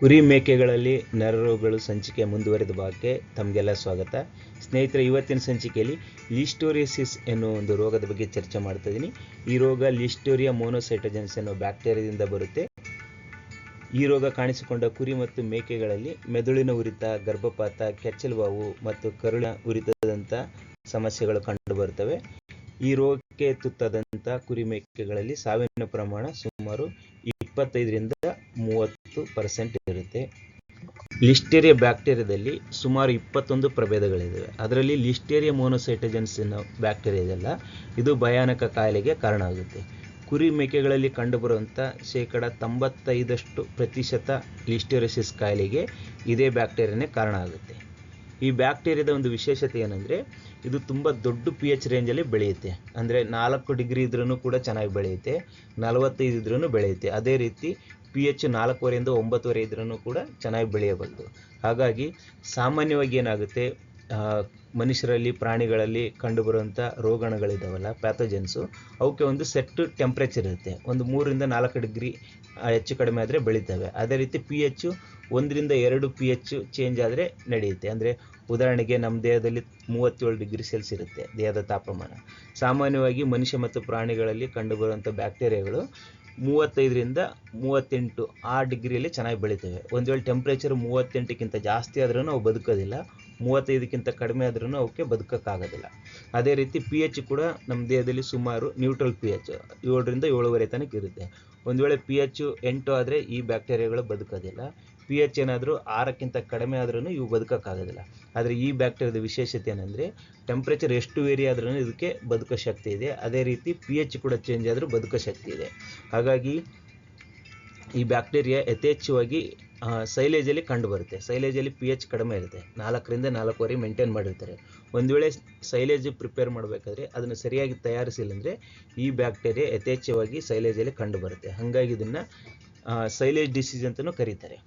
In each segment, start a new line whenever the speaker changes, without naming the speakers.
ಕುರಿ ಮೇಕೆಗಳಲ್ಲಿ ನರರೋಗಗಳು ಸಂಚಿಕೆ ಮುಂದುವರೆದ ಭಾಗಕ್ಕೆ ತಮಗೆಲ್ಲ ಸ್ವಾಗತ. ಸ್ನೇಹಿತರೆ, ಇವತ್ತಿನ ಸಂಚಿಕೆಯಲ್ಲಿ ಲಿಸ್ಟೋರಿಯಸಿಸ್ ಎನ್ನುವ ಒಂದು ರೋಗದ ಬಗ್ಗೆ ಚರ್ಚೆ ಮಾಡ್ತಾ ಇದ್ದೀನಿ. ಈ ರೋಗ ಲಿಸ್ಟೋರಿಯಾ ಮೋನೋಸೈಟೋಜೆನ್ಸ್ ಎನ್ನುವ ಬ್ಯಾಕ್ಟೀರಿಯಾದಿಂದ ಬರುತ್ತೆ. ಈ ರೋಗ ಕಾಣಿಸಿಕೊಂಡ ಕುರಿ ಮತ್ತು ಮೇಕೆಗಳಲ್ಲಿ ಮೆದುಳಿನ ಉರಿತ, ಗರ್ಭಪಾತ, ಕೆಚ್ಚಲುಬಾವು ಮತ್ತು ಕರುಳ ಉರಿತದಂಥ ಸಮಸ್ಯೆಗಳು ಕಂಡುಬರುತ್ತವೆ ಈ ರೋಗಕ್ಕೆ ತುತ್ತಾದಂಥ ಕುರಿ ಮೇಕೆಗಳಲ್ಲಿ ಸಾವಿನ ಪ್ರಮಾಣ ಸುಮಾರು ಇಪ್ಪತ್ತೈದರಿಂದ ಮೂವತ್ತು ಪರ್ಸೆಂಟ್ ಇರುತ್ತೆ. ಲಿಸ್ಟೇರಿಯಾ ಬ್ಯಾಕ್ಟೀರಿಯಾದಲ್ಲಿ ಸುಮಾರು ಇಪ್ಪತ್ತೊಂದು ಪ್ರಭೇದಗಳಿವೆ ಅದರಲ್ಲಿ ಲಿಸ್ಟೇರಿಯಾ ಮೋನೋಸೈಟಜನ್ಸ್ ಅನ್ನೋ ಬ್ಯಾಕ್ಟೀರಿಯಾ ಇದೆಲ್ಲ ಇದು ಭಯಾನಕ ಕಾಯಿಲೆಗೆ ಕಾರಣ ಆಗುತ್ತೆ. ಕುರಿ ಮೇಕೆಗಳಲ್ಲಿ ಕಂಡುಬರುವಂಥ ಶೇಕಡ ತೊಂಬತ್ತೈದಷ್ಟು ಪ್ರತಿಶತ ಲಿಸ್ಟೇರಿಯಸಿಸ್ ಕಾಯಿಲೆಗೆ ಇದೇ ಬ್ಯಾಕ್ಟೀರಿಯಾನೇ ಕಾರಣ ಆಗುತ್ತೆ. ಈ ಬ್ಯಾಕ್ಟೀರಿಯಾದ ಒಂದು ವಿಶೇಷತೆ ಏನಂದರೆ ಇದು ತುಂಬ ದೊಡ್ಡ ಪಿ ಎಚ್ ರೇಂಜಲ್ಲಿ ಬೆಳೆಯುತ್ತೆ. ಅಂದರೆ ನಾಲ್ಕು ಡಿಗ್ರಿ ಇದ್ರೂ ಕೂಡ ಚೆನ್ನಾಗಿ ಬೆಳೆಯುತ್ತೆ. ನಲವತ್ತೈದು ಇದ್ರೂ ಬೆಳೆಯುತ್ತೆ. ಅದೇ ರೀತಿ ಪಿ ಎಚ್ ನಾಲ್ಕುವರೆಯಿಂದ ಒಂಬತ್ತುವರೆ ಇದ್ರೂ ಕೂಡ ಚೆನ್ನಾಗಿ ಬೆಳೆಯಬಲ್ಲದು ಹಾಗಾಗಿ ಸಾಮಾನ್ಯವಾಗಿ ಏನಾಗುತ್ತೆ ಮನುಷ್ಯರಲ್ಲಿ, ಪ್ರಾಣಿಗಳಲ್ಲಿ ಕಂಡುಬರುವಂಥ ರೋಗಾಣುಗಳಿದ್ದಾವಲ್ಲ ಪ್ಯಾಥೋಜೆನ್ಸು ಅವಕ್ಕೆ ಒಂದು ಸೆಟ್ ಟೆಂಪ್ರೇಚರ್ ಇರುತ್ತೆ. ಒಂದು ಮೂರರಿಂದ ನಾಲ್ಕು ಡಿಗ್ರಿ ಹೆಚ್ಚು ಕಡಿಮೆ ಆದರೆ ಬೆಳೀತವೆ. ಅದೇ ರೀತಿ ಪಿ ಎಚ್ಚು ಒಂದರಿಂದ ಎರಡು ಪಿ ಎಚ್ ಚೇಂಜ್ ಆದರೆ ನಡೆಯುತ್ತೆ. ಅಂದರೆ ಉದಾಹರಣೆಗೆ ನಮ್ಮ ದೇಹದಲ್ಲಿ ಮೂವತ್ತೇಳು ಡಿಗ್ರಿ ಸೆಲ್ಸ್ ಇರುತ್ತೆ ದೇಹದ ತಾಪಮಾನ. ಸಾಮಾನ್ಯವಾಗಿ ಮನುಷ್ಯ ಮತ್ತು ಪ್ರಾಣಿಗಳಲ್ಲಿ ಕಂಡುಬರುವಂಥ ಬ್ಯಾಕ್ಟೀರಿಯಾಗಳು ಮೂವತ್ತೈದರಿಂದ ಮೂವತ್ತೆಂಟು ಆ ಡಿಗ್ರಿಯಲ್ಲಿ ಚೆನ್ನಾಗಿ ಬೆಳೀತವೆ. ಒಂದು ವೇಳೆ ಟೆಂಪ್ರೇಚರ್ ಮೂವತ್ತೆಂಟಕ್ಕಿಂತ ಜಾಸ್ತಿ ಆದ್ರೂ ಅವು ಬದುಕೋದಿಲ್ಲ. ಮೂವತ್ತೈದಕ್ಕಿಂತ ಕಡಿಮೆ ಆದ್ರೂ ಅವಕ್ಕೆ ಬದುಕೋಕ್ಕಾಗೋದಿಲ್ಲ. ಅದೇ ರೀತಿ ಪಿ ಎಚ್ ಕೂಡ ನಮ್ಮ ದೇಹದಲ್ಲಿ ಸುಮಾರು ನ್ಯೂಟ್ರಲ್ ಪಿ ಎಚ್ ಏಳರಿಂದ ಏಳುವರೆ ತನಕ ಇರುತ್ತೆ. ಒಂದು ವೇಳೆ ಪಿ ಎಚ್ ಎಂಟು ಆದರೆ ಈ ಬ್ಯಾಕ್ಟೀರಿಯಾಗಳು ಬದುಕೋದಿಲ್ಲ. ಪಿ ಎಚ್ ಏನಾದರೂ ಆರಕ್ಕಿಂತ ಕಡಿಮೆ ಆದ್ರೂ ಇವು ಬದುಕೋಕ್ಕಾಗೋದಿಲ್ಲ. ಆದರೆ ಈ ಬ್ಯಾಕ್ಟೀರಿಯಾದ ವಿಶೇಷತೆ ಏನಂದರೆ ಟೆಂಪ್ರೇಚರ್ ಎಷ್ಟು ವೇರಿ ಆದ್ರೂ ಇದಕ್ಕೆ ಬದುಕೋ ಶಕ್ತಿ ಇದೆ. ಅದೇ ರೀತಿ ಪಿ ಎಚ್ ಕೂಡ ಚೇಂಜ್ ಆದರೂ ಬದುಕೋ ಶಕ್ತಿ ಇದೆ. ಹಾಗಾಗಿ ಈ ಬ್ಯಾಕ್ಟೀರಿಯಾ ಯಥೇಚ್ಛವಾಗಿ ಸೈಲೇಜಲ್ಲಿ ಕಂಡುಬರುತ್ತೆ ಸೈಲೇಜಲ್ಲಿ ಪಿ ಎಚ್ ಕಡಿಮೆ ಇರುತ್ತೆ. ನಾಲ್ಕರಿಂದ ನಾಲ್ಕುವರೆ ಮೇಂಟೈನ್ ಮಾಡಿರ್ತಾರೆ. ಒಂದು ವೇಳೆ ಸೈಲೇಜ್ ಪ್ರಿಪೇರ್ ಮಾಡಬೇಕಾದ್ರೆ ಅದನ್ನು ಸರಿಯಾಗಿ ತಯಾರಿಸಿಲ್ಲ ಅಂದರೆ ಈ ಬ್ಯಾಕ್ಟೀರಿಯಾ ಯಥೇಚ್ಛವಾಗಿ ಸೈಲೇಜಲ್ಲಿ ಕಂಡುಬರುತ್ತೆ ಹಾಗಾಗಿ ಇದನ್ನು ಸೈಲೇಜ್ ಡಿಸೀಸ್ ಅಂತಲೂ ಕರೀತಾರೆ.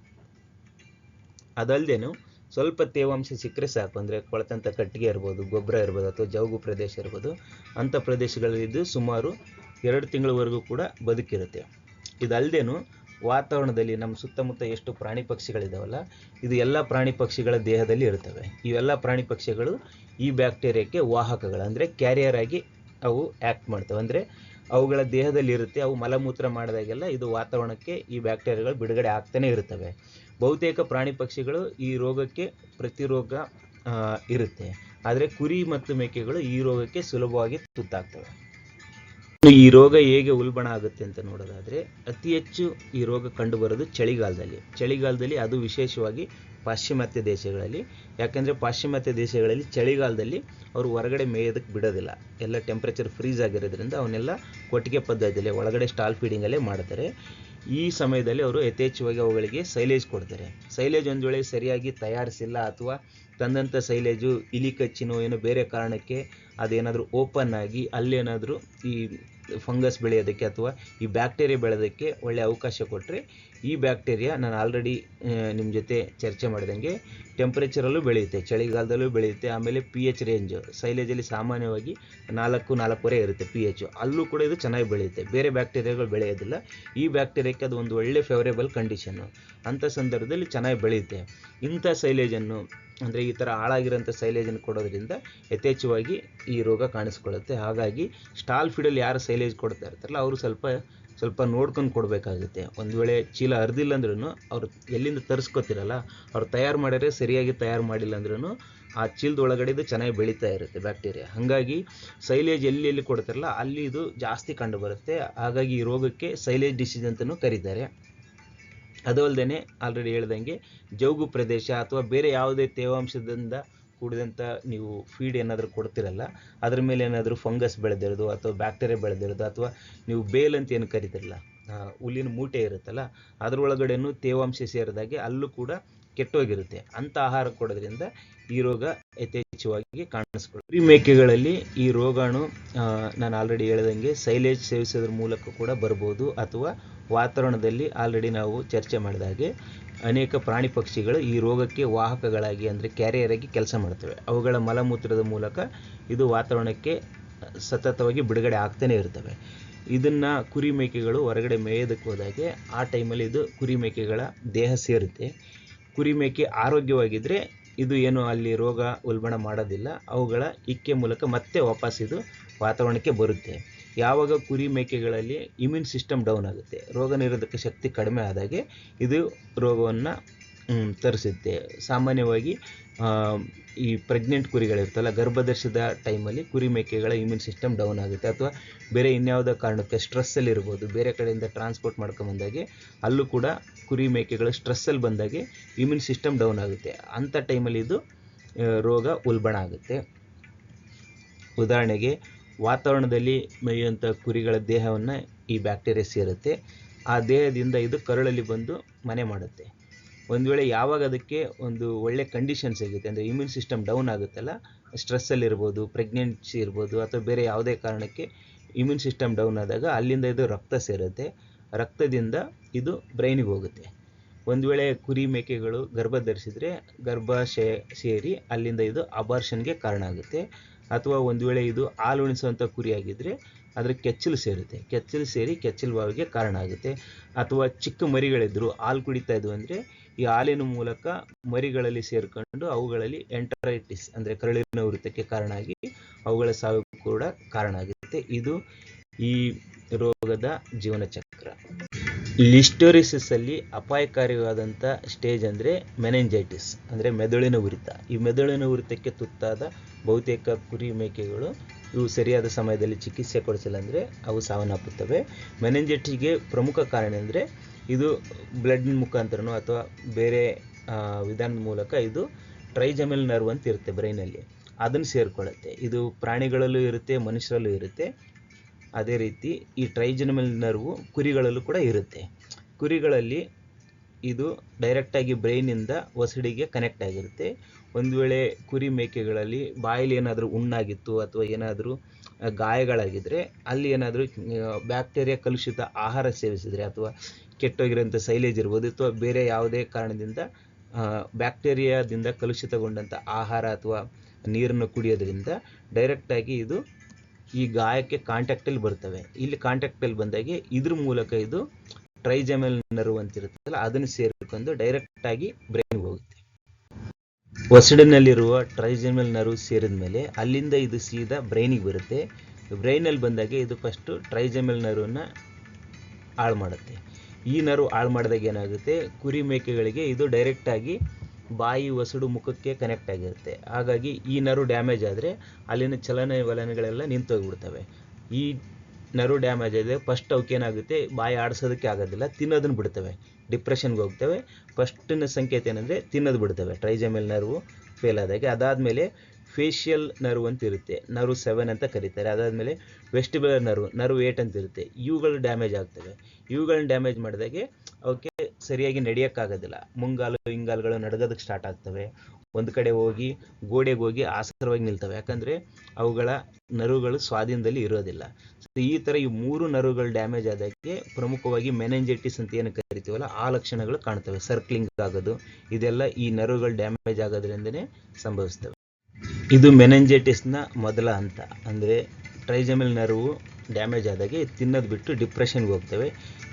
ಅದಲ್ಲದೇನು ಸ್ವಲ್ಪ ತೇವಾಂಶ ಸಿಕ್ಕರೆ ಸಾಕು. ಅಂದರೆ ಕೊಳೆತಂಥ ಕಟ್ಟಿಗೆ ಇರ್ಬೋದು, ಗೊಬ್ಬರ ಇರ್ಬೋದು ಅಥವಾ ಜೌಗು ಪ್ರದೇಶ ಇರ್ಬೋದು, ಅಂಥ ಪ್ರದೇಶಗಳಲ್ಲಿದ್ದು ಸುಮಾರು ಎರಡು ತಿಂಗಳವರೆಗೂ ಕೂಡ ಬದುಕಿರುತ್ತೆ. ಇದಲ್ಲದೇನು ವಾತಾವರಣದಲ್ಲಿ ನಮ್ಮ ಸುತ್ತಮುತ್ತ ಎಷ್ಟು ಪ್ರಾಣಿ ಪಕ್ಷಿಗಳಿದಾವಲ್ಲ, ಇದು ಎಲ್ಲ ಪ್ರಾಣಿ ಪಕ್ಷಿಗಳ ದೇಹದಲ್ಲಿ ಇರ್ತವೆ. ಇವೆಲ್ಲ ಪ್ರಾಣಿ ಪಕ್ಷಿಗಳು ಈ ಬ್ಯಾಕ್ಟೀರಿಯಾಕ್ಕೆ ವಾಹಕಗಳು. ಅಂದರೆ ಕ್ಯಾರಿಯರ್ ಆಗಿ ಅವು ಆ್ಯಕ್ಟ್ ಮಾಡ್ತವೆ. ಅಂದರೆ ಅವುಗಳ ದೇಹದಲ್ಲಿ ಇರುತ್ತೆ ಅವು ಮಲಮೂತ್ರ ಮಾಡಿದಾಗೆಲ್ಲ ಇದು ವಾತಾವರಣಕ್ಕೆ ಈ ಬ್ಯಾಕ್ಟೀರಿಯಾಗಳು ಬಿಡುಗಡೆ ಆಗ್ತಾನೆ ಇರ್ತವೆ. ಬಹುತೇಕ ಪ್ರಾಣಿ ಪಕ್ಷಿಗಳು ಈ ರೋಗಕ್ಕೆ ಪ್ರತಿರೋಗ ಇರುತ್ತೆ. ಆದರೆ ಕುರಿ ಮತ್ತು ಮೇಕೆಗಳು ಈ ರೋಗಕ್ಕೆ ಸುಲಭವಾಗಿ ತುತ್ತಾಗ್ತವೆ. ಈ ರೋಗ ಹೇಗೆ ಉಲ್ಬಣ ಆಗುತ್ತೆ ಅಂತ ನೋಡೋದಾದರೆ, ಅತಿ ಹೆಚ್ಚು ಈ ರೋಗ ಕಂಡುಬರೋದು ಚಳಿಗಾಲದಲ್ಲಿ. ಚಳಿಗಾಲದಲ್ಲಿ ಅದು ವಿಶೇಷವಾಗಿ ಪಾಶ್ಚಿಮಾತ್ಯ ದೇಶಗಳಲ್ಲಿ. ಯಾಕೆಂದರೆ ಪಾಶ್ಚಿಮಾತ್ಯ ದೇಶಗಳಲ್ಲಿ ಚಳಿಗಾಲದಲ್ಲಿ ಅವರು ಹೊರಗಡೆ ಮೇಯೋದಕ್ಕೆ ಬಿಡೋದಿಲ್ಲ. ಎಲ್ಲ ಟೆಂಪ್ರೇಚರ್ ಫ್ರೀಸ್ ಆಗಿರೋದ್ರಿಂದ ಅವನ್ನೆಲ್ಲ ಕೊಟ್ಟಿಗೆ ಪದ್ಧತಿಯಲ್ಲಿ, ಒಳಗಡೆ ಸ್ಟಾಲ್ ಫೀಡಿಂಗಲ್ಲೇ ಮಾಡ್ತಾರೆ. ಈ ಸಮಯದಲ್ಲಿ ಅವರು ಯಥೇಚ್ಛವಾಗಿ ಅವುಗಳಿಗೆ ಸೈಲೇಜ್ ಕೊಡ್ತಾರೆ. ಸೈಲೇಜ್ ಒಂದು ವೇಳೆ ಸರಿಯಾಗಿ ತಯಾರಿಸಿಲ್ಲ ಅಥವಾ ತಂದಂಥ ಸೈಲೇಜು ಇಲಿ ಕಚ್ಚಿನೋ ಏನೋ ಬೇರೆ ಕಾರಣಕ್ಕೆ ಅದೇನಾದರೂ ಓಪನ್ ಆಗಿ ಅಲ್ಲೇನಾದರೂ ಈ ಫಂಗಸ್ ಬೆಳೆಯೋದಕ್ಕೆ ಅಥವಾ ಈ ಬ್ಯಾಕ್ಟೀರಿಯಾ ಬೆಳೆಯೋದಕ್ಕೆ ಒಳ್ಳೆ ಅವಕಾಶ ಕೊಟ್ಟರೆ ಈ ಬ್ಯಾಕ್ಟೀರಿಯಾ ನಾನು ಆಲ್ರೆಡಿ ನಿಮ್ಮ ಜೊತೆ ಚರ್ಚೆ ಮಾಡಿದಂಗೆ ಟೆಂಪ್ರೇಚರಲ್ಲೂ ಬೆಳೆಯುತ್ತೆ, ಚಳಿಗಾಲದಲ್ಲೂ ಬೆಳೆಯುತ್ತೆ, ಆಮೇಲೆ ಪಿ ಎಚ್ ರೇಂಜು ಸೈಲೇಜಲ್ಲಿ ಸಾಮಾನ್ಯವಾಗಿ ನಾಲ್ಕು, ನಾಲ್ಕೂವರೆ ಇರುತ್ತೆ ಪಿ ಎಚ್ ಅಲ್ಲೂ ಕೂಡ ಇದು ಚೆನ್ನಾಗಿ ಬೆಳೆಯುತ್ತೆ, ಬೇರೆ ಬ್ಯಾಕ್ಟೀರಿಯಾಗಳು ಬೆಳೆಯೋದಿಲ್ಲ. ಈ ಬ್ಯಾಕ್ಟೀರಿಯಾಕ್ಕೆ ಅದು ಒಂದು ಒಳ್ಳೆ ಫೇವರೇಬಲ್ ಕಂಡೀಷನ್ನು ಅಂಥ ಸಂದರ್ಭದಲ್ಲಿ ಚೆನ್ನಾಗಿ ಬೆಳೆಯುತ್ತೆ. ಇಂಥ ಸೈಲೇಜನ್ನು, ಅಂದರೆ ಈ ಥರ ಹಾಳಾಗಿರೋಂಥ ಸೈಲೇಜನ್ನು ಕೊಡೋದ್ರಿಂದ ಯಥೇಚ್ಛವಾಗಿ ಈ ರೋಗ ಕಾಣಿಸ್ಕೊಳ್ಳುತ್ತೆ. ಹಾಗಾಗಿ, ಸ್ಟಾಲ್ ಫೀಡಲ್ಲಿ ಯಾರು ಸೈಲೇಜ್ ಕೊಡ್ತಾ ಇರ್ತಾರಲ್ಲ, ಅವರು ಸ್ವಲ್ಪ ಸ್ವಲ್ಪ ನೋಡ್ಕೊಂಡು ಕೊಡಬೇಕಾಗುತ್ತೆ. ಒಂದು ವೇಳೆ ಚೀಲ ಹರಿದಿಲ್ಲ ಅಂದ್ರೂ ಅವ್ರು ಎಲ್ಲಿಂದ ತರಿಸ್ಕೊತಿರಲ್ಲ, ಅವ್ರು ತಯಾರು ಮಾಡಿದ್ರೆ ಸರಿಯಾಗಿ ತಯಾರು ಮಾಡಿಲ್ಲ ಅಂದ್ರೂ ಆ ಚೀಲದ ಒಳಗಡೆ ಇದು ಚೆನ್ನಾಗಿ ಬೆಳೀತಾ ಇರುತ್ತೆ ಬ್ಯಾಕ್ಟೀರಿಯಾ. ಹಾಗಾಗಿ ಸೈಲೇಜ್ ಎಲ್ಲಿ ಎಲ್ಲಿ ಕೊಡ್ತಾರಲ್ಲ ಅಲ್ಲಿ ಇದು ಜಾಸ್ತಿ ಕಂಡು ಬರುತ್ತೆ. ಹಾಗಾಗಿ ಈ ರೋಗಕ್ಕೆ ಸೈಲೇಜ್ ಡಿಸೀಸ್ ಅಂತಲೂ ಕರೀತಾರೆ. ಅದು ಅಲ್ಲದೆ ಆಲ್ರೆಡಿ ಹೇಳ್ದಂಗೆ ಜೌಗು ಪ್ರದೇಶ ಅಥವಾ ಬೇರೆ ಯಾವುದೇ ತೇವಾಂಶದಿಂದ ಕೂಡಿದಂಥ ನೀವು ಫೀಡ್ ಏನಾದರೂ ಕೊಡ್ತಿರಲ್ಲ, ಅದ್ರ ಮೇಲೆ ಏನಾದರೂ ಫಂಗಸ್ ಬೆಳೆದಿರೋದು ಅಥವಾ ಬ್ಯಾಕ್ಟೀರಿಯಾ ಬೆಳೆದಿರೋದು ಅಥವಾ ನೀವು ಬೇಲ್ ಅಂತ ಏನು ಕರಿತಿರಲ್ಲ ಹುಲ್ಲಿನ ಮೂಟೆ ಇರುತ್ತಲ್ಲ, ಅದರೊಳಗಡೆನೂ ತೇವಾಂಶ ಸೇರಿದಾಗೆ ಅಲ್ಲೂ ಕೂಡ ಕೆಟ್ಟೋಗಿರುತ್ತೆ. ಅಂಥ ಆಹಾರ ಕೊಡೋದ್ರಿಂದ ಈ ರೋಗ ಯಥೇಚ್ಛವಾಗಿ ಕಾಣಿಸ್ಕೊಳ್ಳುತ್ತೆ ಕುರಿ ಮೇಕೆಗಳಲ್ಲಿ ಈ ರೋಗಾಣು ನಾನು ಆಲ್ರೆಡಿ ಹೇಳ್ದಂಗೆ ಸೈಲೇಜ್ ಸೇವಿಸೋದ್ರ ಮೂಲಕ ಕೂಡ ಬರ್ಬೋದು ಅಥವಾ ವಾತಾವರಣದಲ್ಲಿ ಆಲ್ರೆಡಿ ನಾವು ಚರ್ಚೆ ಮಾಡಿದ ಹಾಗೆ ಅನೇಕ ಪ್ರಾಣಿ ಪಕ್ಷಿಗಳು ಈ ರೋಗಕ್ಕೆ ವಾಹಕಗಳಾಗಿ ಅಂದರೆ ಕ್ಯಾರಿಯರ್ ಆಗಿ ಕೆಲಸ ಮಾಡ್ತವೆ. ಅವುಗಳ ಮಲಮೂತ್ರದ ಮೂಲಕ ಇದು ವಾತಾವರಣಕ್ಕೆ ಸತತವಾಗಿ ಬಿಡುಗಡೆ ಆಗ್ತಾನೆ ಇರ್ತವೆ. ಇದನ್ನು ಕುರಿ ಮೇಕೆಗಳು ಹೊರಗಡೆ ಮೇಯೋದಕ್ಕೆ ಹೋದಾಗೆ ಆ ಟೈಮಲ್ಲಿ ಇದು ಕುರಿ ಮೇಕೆಗಳ ದೇಹ ಸೇರುತ್ತೆ. ಕುರಿ ಮೇಕೆ ಆರೋಗ್ಯವಾಗಿದ್ದರೆ ಇದು ಏನು ಅಲ್ಲಿ ರೋಗ ಉಲ್ಬಣ ಮಾಡೋದಿಲ್ಲ. ಅವುಗಳ ಇಕ್ಕೆ ಮೂಲಕ ಮತ್ತೆ ವಾಪಸ್ ಇದು ವಾತಾವರಣಕ್ಕೆ ಬರುತ್ತೆ. ಯಾವಾಗ ಕುರಿ ಮೇಕೆಗಳಲ್ಲಿ ಇಮ್ಯೂನ್ ಸಿಸ್ಟಮ್ ಡೌನ್ ಆಗುತ್ತೆ, ರೋಗ ನಿರೋಧಕ ಶಕ್ತಿ ಕಡಿಮೆ ಆದಾಗೆ ಇದು ರೋಗವನ್ನು ತರಿಸುತ್ತೆ. ಸಾಮಾನ್ಯವಾಗಿ ಈ ಪ್ರೆಗ್ನೆಂಟ್ ಕುರಿಗಳಿರ್ತಲ್ಲ ಗರ್ಭದರ್ಶದ ಟೈಮಲ್ಲಿ ಕುರಿ ಮೇಕೆಗಳ ಇಮ್ಯೂನ್ ಸಿಸ್ಟಮ್ ಡೌನ್ ಆಗುತ್ತೆ. ಅಥವಾ ಬೇರೆ ಇನ್ಯಾವುದೋ ಕಾರಣಕ್ಕೆ ಸ್ಟ್ರೆಸ್ಸಲ್ಲಿ ಇರ್ಬೋದು, ಬೇರೆ ಕಡೆಯಿಂದ ಟ್ರಾನ್ಸ್ಪೋರ್ಟ್ ಮಾಡ್ಕೊಂಬಂದಾಗೆ ಅಲ್ಲೂ ಕೂಡ ಕುರಿ ಮೇಕೆಗಳು ಸ್ಟ್ರೆಸ್ಸಲ್ಲಿ ಬಂದಾಗೆ ಇಮ್ಯೂನ್ ಸಿಸ್ಟಮ್ ಡೌನ್ ಆಗುತ್ತೆ. ಅಂಥ ಟೈಮಲ್ಲಿ ಇದು ರೋಗ ಉಲ್ಬಣ ಆಗುತ್ತೆ. ಉದಾಹರಣೆಗೆ ವಾತಾವರಣದಲ್ಲಿ ಮೇಯುವಂಥ ಕುರಿಗಳ ದೇಹವನ್ನು ಈ ಬ್ಯಾಕ್ಟೀರಿಯಾ ಸೇರುತ್ತೆ. ಆ ದೇಹದಿಂದ ಇದು ಕರುಳಲ್ಲಿ ಬಂದು ಮನೆ ಮಾಡುತ್ತೆ. ಒಂದು ವೇಳೆ ಯಾವಾಗ ಅದಕ್ಕೆ ಒಂದು ಒಳ್ಳೆ ಕಂಡೀಷನ್ ಸಿಗುತ್ತೆ, ಅಂದರೆ ಇಮ್ಯೂನ್ ಸಿಸ್ಟಮ್ ಡೌನ್ ಆಗುತ್ತಲ್ಲ ಸ್ಟ್ರೆಸ್ಸಲ್ಲಿರ್ಬೋದು ಪ್ರೆಗ್ನೆನ್ಸಿ ಇರ್ಬೋದು ಅಥವಾ ಬೇರೆ ಯಾವುದೇ ಕಾರಣಕ್ಕೆ ಇಮ್ಯೂನ್ ಸಿಸ್ಟಮ್ ಡೌನ್ ಆದಾಗ ಅಲ್ಲಿಂದ ಇದು ರಕ್ತ ಸೇರುತ್ತೆ. ರಕ್ತದಿಂದ ಇದು ಬ್ರೈನಿಗೆ ಹೋಗುತ್ತೆ. ಒಂದು ವೇಳೆ ಕುರಿ ಮೇಕೆಗಳು ಗರ್ಭ ಧರಿಸಿದರೆ ಗರ್ಭಾಶಯ ಸೇರಿ ಅಲ್ಲಿಂದ ಇದು ಅಬಾರ್ಷನ್ಗೆ ಕಾರಣ ಆಗುತ್ತೆ. ಅಥವಾ ಒಂದು ವೇಳೆ ಇದು ಹಾಲು ಉಣಿಸುವಂಥ ಕುರಿ ಆಗಿದ್ದರೆ ಅದರ ಕೆಚ್ಚಲು ಸೇರುತ್ತೆ. ಕೆಚ್ಚಲು ಸೇರಿ ಕೆಚ್ಚಲು ಬಾವಿಗೆ ಕಾರಣ ಆಗುತ್ತೆ. ಅಥವಾ ಚಿಕ್ಕ ಮರಿಗಳಿದ್ರು, ಹಾಲು ಕುಡಿತಾ ಇದ್ವು ಅಂದರೆ ಈ ಹಾಲಿನ ಮೂಲಕ ಮರಿಗಳಲ್ಲಿ ಸೇರಿಕೊಂಡು ಅವುಗಳಲ್ಲಿ ಎಂಟರೈಟಿಸ್ ಅಂದರೆ ಕರಳಿನ ವೃತ್ತಕ್ಕೆ ಕಾರಣ ಆಗಿ ಅವುಗಳ ಸಾವು ಕೂಡ ಕಾರಣ ಆಗುತ್ತೆ. ಇದು ಈ ರೋಗದ ಜೀವನ ಚಕ್ರ ಲಿಸ್ಟೋರಿಸಿಸ್ ಅಲ್ಲಿ ಅಪಾಯಕಾರಿಯಾದಂಥ ಸ್ಟೇಜ್ ಅಂದರೆ ಮೆನೆಂಜೈಟಿಸ್, ಅಂದರೆ ಮೆದುಳಿನ ಉರಿತ. ಈ ಮೆದುಳಿನ ಉರಿತಕ್ಕೆ ತುತ್ತಾದ ಬಹುತೇಕ ಕುರಿ ಮೇಕೆಗಳು ಇವು ಸರಿಯಾದ ಸಮಯದಲ್ಲಿ ಚಿಕಿತ್ಸೆ ಕೊಡಿಸಿಲ್ಲ ಅಂದರೆ ಅವು ಸಾವನ್ನಪ್ಪುತ್ತವೆ. ಮೆನೆಂಜೈಟಿಸ್ಗೆ ಪ್ರಮುಖ ಕಾರಣ ಅಂದರೆ ಇದು ಬ್ಲಡ್ ಮುಖಾಂತರನೋ ಅಥವಾ ಬೇರೆ ವಿಧಾನದ ಮೂಲಕ ಇದು ಟ್ರೈಜಮೆಲ್ ನರ್ವ್ ಅಂತ ಇರುತ್ತೆ ಬ್ರೈನಲ್ಲಿ ಅದನ್ನು ಸೇರಿಕೊಳ್ಳುತ್ತೆ. ಇದು ಪ್ರಾಣಿಗಳಲ್ಲೂ ಇರುತ್ತೆ, ಮನುಷ್ಯರಲ್ಲೂ ಇರುತ್ತೆ. ಅದೇ ರೀತಿ ಈ ಟ್ರೈಜನಮಲ್ ನರ್ವು ಕುರಿಗಳಲ್ಲೂ ಕೂಡ ಇರುತ್ತೆ. ಕುರಿಗಳಲ್ಲಿ ಇದು ಡೈರೆಕ್ಟಾಗಿ ಬ್ರೈನಿಂದ ಒಸಡಿಗೆ ಕನೆಕ್ಟ್ ಆಗಿರುತ್ತೆ. ಒಂದು ವೇಳೆ ಕುರಿ ಮೇಕೆಗಳಲ್ಲಿ ಬಾಯಲ್ಲಿ ಏನಾದರೂ ಹುಣ್ಣಾಗಿತ್ತು ಅಥವಾ ಏನಾದರೂ ಗಾಯಗಳಾಗಿದ್ದರೆ ಅಲ್ಲಿ ಏನಾದರೂ ಬ್ಯಾಕ್ಟೀರಿಯಾ ಕಲುಷಿತ ಆಹಾರ ಸೇವಿಸಿದರೆ ಅಥವಾ ಕೆಟ್ಟೋಗಿರೋಂಥ ಸೈಲೇಜ್ ಇರ್ಬೋದು ಅಥವಾ ಬೇರೆ ಯಾವುದೇ ಕಾರಣದಿಂದ ಬ್ಯಾಕ್ಟೀರಿಯಾದಿಂದ ಕಲುಷಿತಗೊಂಡಂಥ ಆಹಾರ ಅಥವಾ ನೀರನ್ನು ಕುಡಿಯೋದ್ರಿಂದ ಡೈರೆಕ್ಟಾಗಿ ಇದು ಈ ಗಾಯಕ್ಕೆ ಕಾಂಟ್ಯಾಕ್ಟಲ್ಲಿ ಬರ್ತವೆ. ಇಲ್ಲಿ ಕಾಂಟ್ಯಾಕ್ಟಲ್ಲಿ ಬಂದಾಗೆ ಇದ್ರ ಮೂಲಕ ಇದು ಟ್ರೈಜಮಲ್ ನರ್ವ್ ಅಂತ ಇರುತ್ತಲ್ಲ, ಅದನ್ನು ಸೇರಿಕೊಂಡು ಡೈರೆಕ್ಟ್ ಆಗಿ ಬ್ರೈನ್ಗೆ ಹೋಗುತ್ತೆ. ಒಸಡಿನಲ್ಲಿರುವ ಟ್ರೈಜೆಮಲ್ ನರ್ವ್ ಸೇರಿದ ಮೇಲೆ ಅಲ್ಲಿಂದ ಇದು ಸೀದಾ ಬ್ರೈನಿಗೆ ಬರುತ್ತೆ. ಬ್ರೈನಲ್ಲಿ ಬಂದಾಗ ಇದು ಫಸ್ಟು ಟ್ರೈಜಮಲ್ ನರ್ವನ್ನ ಹಾಳು ಮಾಡುತ್ತೆ. ಈ ನರ್ವ್ ಹಾಳು ಮಾಡಿದಾಗ ಏನಾಗುತ್ತೆ? ಕುರಿ ಮೇಕೆಗಳಿಗೆ ಇದು ಡೈರೆಕ್ಟಾಗಿ ಬಾಯಿ ಒಸಡು ಮುಖಕ್ಕೆ ಕನೆಕ್ಟ್ ಆಗಿರುತ್ತೆ. ಹಾಗಾಗಿ ಈ ನರು ಡ್ಯಾಮೇಜ್ ಆದರೆ ಅಲ್ಲಿನ ಚಲನವಲನಗಳೆಲ್ಲ ನಿಂತೋಗ್ಬಿಡ್ತವೆ. ಈ ನರು ಡ್ಯಾಮೇಜ್ ಆದರೆ ಫಸ್ಟ್ ಅವಕ್ಕೇನಾಗುತ್ತೆ ಬಾಯಿ ಆಡಿಸೋದಕ್ಕೆ ಆಗೋದಿಲ್ಲ, ತಿನ್ನೋದನ್ನು ಬಿಡ್ತವೆ. ಡಿಪ್ರೆಷನ್ಗೆ ಹೋಗ್ತವೆ. ಫಸ್ಟಿನ ಸಂಕೇತ ಏನಂದರೆ ತಿನ್ನೋದು ಬಿಡ್ತವೆ. ಟ್ರೈಜಮೆಲ್ ನರ್ವು ಫೇಲ್ ಆದಾಗೆ. ಅದಾದಮೇಲೆ ಫೇಶಿಯಲ್ ನರ್ವ್ ಅಂತ ಇರುತ್ತೆ. ನರ್ವ್ ಸೆವೆನ್ ಅಂತ ಕರೀತಾರೆ. ಅದಾದಮೇಲೆ ವೆಸ್ಟಿಬ್ಯುಲರ್ ನರ್ವ್ ನರ್ವ್ ಏಟ್ ಅಂತ ಇರುತ್ತೆ. ಇವುಗಳು ಡ್ಯಾಮೇಜ್ ಆಗ್ತವೆ. ಇವುಗಳನ್ನ ಡ್ಯಾಮೇಜ್ ಮಾಡಿದಾಗೆ ಅವಕ್ಕೆ ಸರಿಯಾಗಿ ನಡೆಯೋಕ್ಕಾಗೋದಿಲ್ಲ. ಮುಂಗಾಲು ಹಿಂಗಾಲುಗಳು ನಡಗೋದಕ್ಕೆ ಸ್ಟಾರ್ಟ್ ಆಗ್ತವೆ. ಒಂದು ಕಡೆ ಹೋಗಿ ಗೋಡೆಗೆ ಹೋಗಿ ಆಸರವಾಗಿ ನಿಲ್ತವೆ. ಯಾಕಂದರೆ ಅವುಗಳ ನರುಗಳು ಸ್ವಾಧೀನದಲ್ಲಿ ಇರೋದಿಲ್ಲ. ಈ ಥರ ಈ ಮೂರು ನರುಗಳು ಡ್ಯಾಮೇಜ್ ಆದಕ್ಕೆ ಪ್ರಮುಖವಾಗಿ ಮೆನೆಂಜೈಟಿಸ್ ಅಂತ ಏನು ಕರಿತೀವಲ್ಲ, ಆ ಲಕ್ಷಣಗಳು ಕಾಣ್ತವೆ. ಸರ್ಕ್ಲಿಂಗ್ ಆಗೋದು, ಇದೆಲ್ಲ ಈ ನರುಗಳು ಡ್ಯಾಮೇಜ್ ಆಗೋದ್ರಿಂದನೇ ಸಂಭವಿಸ್ತವೆ. ಇದು ಮೆನೆಂಜೈಟಿಸ್ನ ಮೊದಲ ಹಂತ. ಅಂದರೆ ಟ್ರೈಜಮಿಲ್ ನರವು ಡ್ಯಾಮೇಜ್ ಆದಾಗೆ ತಿನ್ನೋದು ಬಿಟ್ಟು ಡಿಪ್ರೆಷನ್ಗೆ ಹೋಗ್ತವೆ.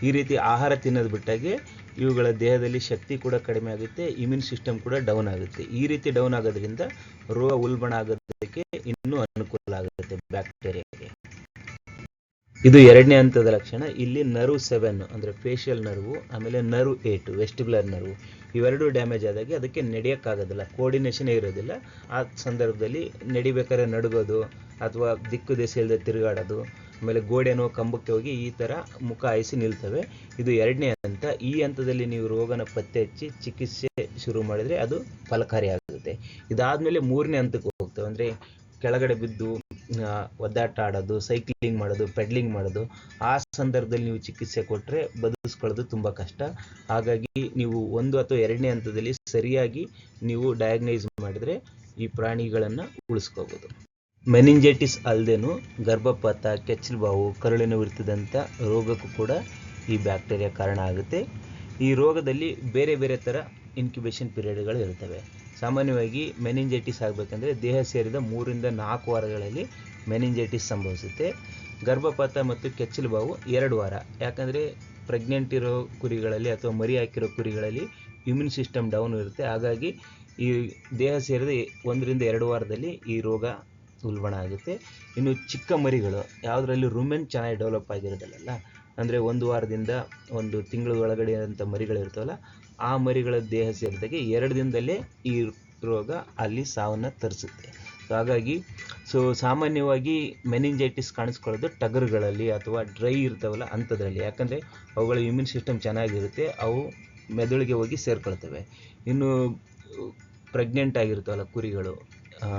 ಈ ರೀತಿ ಆಹಾರ ತಿನ್ನೋದು ಬಿಟ್ಟಾಗೆ ಇವುಗಳ ದೇಹದಲ್ಲಿ ಶಕ್ತಿ ಕೂಡ ಕಡಿಮೆ ಆಗುತ್ತೆ ಇಮ್ಯೂನ್ ಸಿಸ್ಟಮ್ ಕೂಡ ಡೌನ್ ಆಗುತ್ತೆ. ಈ ರೀತಿ ಡೌನ್ ಆಗೋದ್ರಿಂದ ರೋಗ ಉಲ್ಬಣ ಆಗೋದಕ್ಕೆ ಇನ್ನೂ ಅನುಕೂಲ ಆಗುತ್ತೆ ಬ್ಯಾಕ್ಟೀರಿಯಾಗೆ ಇದು ಎರಡನೇ ಹಂತದ ಲಕ್ಷಣ. ಇಲ್ಲಿ ನರ್ವ್ ಸೆವೆನ್ ಅಂದರೆ ಫೇಶಿಯಲ್ ನರ್ವು, ಆಮೇಲೆ ನರ್ವ್ ಏಟ್ ವೆಸ್ಟಿಬ್ಯುಲರ್ ನರ್ವು. ಇವೆರಡು ಡ್ಯಾಮೇಜ್ ಆದಾಗೆ ಅದಕ್ಕೆ ನಡೆಯೋಕ್ಕಾಗೋದಿಲ್ಲ ಕೋರ್ಡಿನೇಷನೇ ಇರೋದಿಲ್ಲ. ಆ ಸಂದರ್ಭದಲ್ಲಿ ನಡಿಬೇಕಾದ್ರೆ ನಡುಗೋದು ಅಥವಾ ದಿಕ್ಕು ದೆಸೆಯಲ್ಲದೆ ತಿರುಗಾಡೋದು ಆಮೇಲೆ ಗೋಡೆನೋ ಕಂಬಕ್ಕೆ ಹೋಗಿ ಈ ಥರ ಮುಖ ಹಾಯಿಸಿ ನಿಲ್ತವೆ. ಇದು ಎರಡನೇ ಹಂತ. ಈ ಹಂತದಲ್ಲಿ ನೀವು ರೋಗನ ಪತ್ತೆ ಹಚ್ಚಿ ಚಿಕಿತ್ಸೆ ಶುರು ಮಾಡಿದರೆ ಅದು ಫಲಕಾರಿಯಾಗುತ್ತೆ ಇದಾದಮೇಲೆ ಮೂರನೇ ಹಂತಕ್ಕೆ ಹೋಗ್ತವೆ. ಅಂದರೆ ಕೆಳಗಡೆ ಬಿದ್ದು ಒದ್ದಾಟ ಆಡೋದು ಸೈಕ್ಲಿಂಗ್ ಮಾಡೋದು ಪೆಡ್ಲಿಂಗ್ ಮಾಡೋದು, ಆ ಸಂದರ್ಭದಲ್ಲಿ ನೀವು ಚಿಕಿತ್ಸೆ ಕೊಟ್ಟರೆ ಬದುಕಿಸ್ಕೊಳ್ಳೋದು ತುಂಬ ಕಷ್ಟ. ಹಾಗಾಗಿ ನೀವು ಒಂದು ಅಥವಾ ಎರಡನೇ ಹಂತದಲ್ಲಿ ಸರಿಯಾಗಿ ನೀವು ಡಯಾಗ್ನೈಸ್ ಮಾಡಿದರೆ ಈ ಪ್ರಾಣಿಗಳನ್ನು ಉಳಿಸ್ಕೋಬೋದು. ಮೆನಿಂಜೈಟಿಸ್ ಅಲ್ಲದೇನು ಗರ್ಭಪಾತ ಕೆಚ್ಚಲು ಬಾವು ಕರುಳಿನ ಉರಿತದಂಥ ರೋಗಕ್ಕೂ ಕೂಡ ಈ ಬ್ಯಾಕ್ಟೀರಿಯಾ ಕಾರಣ ಆಗುತ್ತೆ. ಈ ರೋಗದಲ್ಲಿ ಬೇರೆ ಬೇರೆ ಥರ ಇನ್ಕ್ಯುಬೇಷನ್ ಪೀರಿಯಡ್ಗಳು ಇರ್ತವೆ. ಸಾಮಾನ್ಯವಾಗಿ ಮೆನಿಂಜೈಟಿಸ್ ಆಗಬೇಕಂದ್ರೆ ದೇಹ ಸೇರಿದ ಮೂರಿಂದ ನಾಲ್ಕು ವಾರಗಳಲ್ಲಿ ಮೆನಿಂಜೈಟಿಸ್ ಸಂಭವಿಸುತ್ತೆ. ಗರ್ಭಪಾತ ಮತ್ತು ಕೆಚ್ಚಲು ಬಾವು ಎರಡು ವಾರ. ಯಾಕಂದರೆ ಪ್ರೆಗ್ನೆಂಟ್ ಇರೋ ಕುರಿಗಳಲ್ಲಿ ಅಥವಾ ಮರಿ ಹಾಕಿರೋ ಕುರಿಗಳಲ್ಲಿ ಇಮ್ಯೂನ್ ಸಿಸ್ಟಮ್ ಡೌನ್ ಇರುತ್ತೆ. ಹಾಗಾಗಿ ಈ ದೇಹ ಸೇರಿದ ಒಂದರಿಂದ ಎರಡು ವಾರದಲ್ಲಿ ಈ ರೋಗ ಉಲ್ಬಣ ಆಗುತ್ತೆ. ಇನ್ನು ಚಿಕ್ಕ ಮರಿಗಳು, ಯಾವುದರಲ್ಲಿ ರುಮೆನ್ ಚೆನ್ನಾಗಿ ಡೆವಲಪ್ ಆಗಿರೋದಲ್ಲ ಅಂದರೆ ಒಂದು ವಾರದಿಂದ ಒಂದು ತಿಂಗಳ ಒಳಗಡೆ ಅಂತ ಮರಿಗಳಿರ್ತವಲ್ಲ, ಆ ಮರಿಗಳ ದೇಹ ಸೇರಿದಾಗೆ ಎರಡು ದಿನದಲ್ಲೇ ಈ ರೋಗ ಅಲ್ಲಿ ಸಾವನ್ನು ತರಿಸುತ್ತೆ. ಹಾಗಾಗಿ ಸೊ ಸಾಮಾನ್ಯವಾಗಿ ಮೆನಿಂಜೈಟಿಸ್ ಕಾಣಿಸ್ಕೊಳ್ಳೋದು ಟಗರುಗಳಲ್ಲಿ ಅಥವಾ ಡ್ರೈ ಇರ್ತವಲ್ಲ ಅಂಥದ್ರಲ್ಲಿ ಯಾಕಂದರೆ ಅವುಗಳ ಇಮ್ಯೂನ್ ಸಿಸ್ಟಮ್ ಚೆನ್ನಾಗಿರುತ್ತೆ, ಅವು ಮೆದುಳಿಗೆ ಹೋಗಿ ಸೇರ್ಕೊಳ್ತವೆ. ಇನ್ನು ಪ್ರೆಗ್ನೆಂಟ್ ಆಗಿರ್ತಾವಲ್ಲ ಕುರಿಗಳು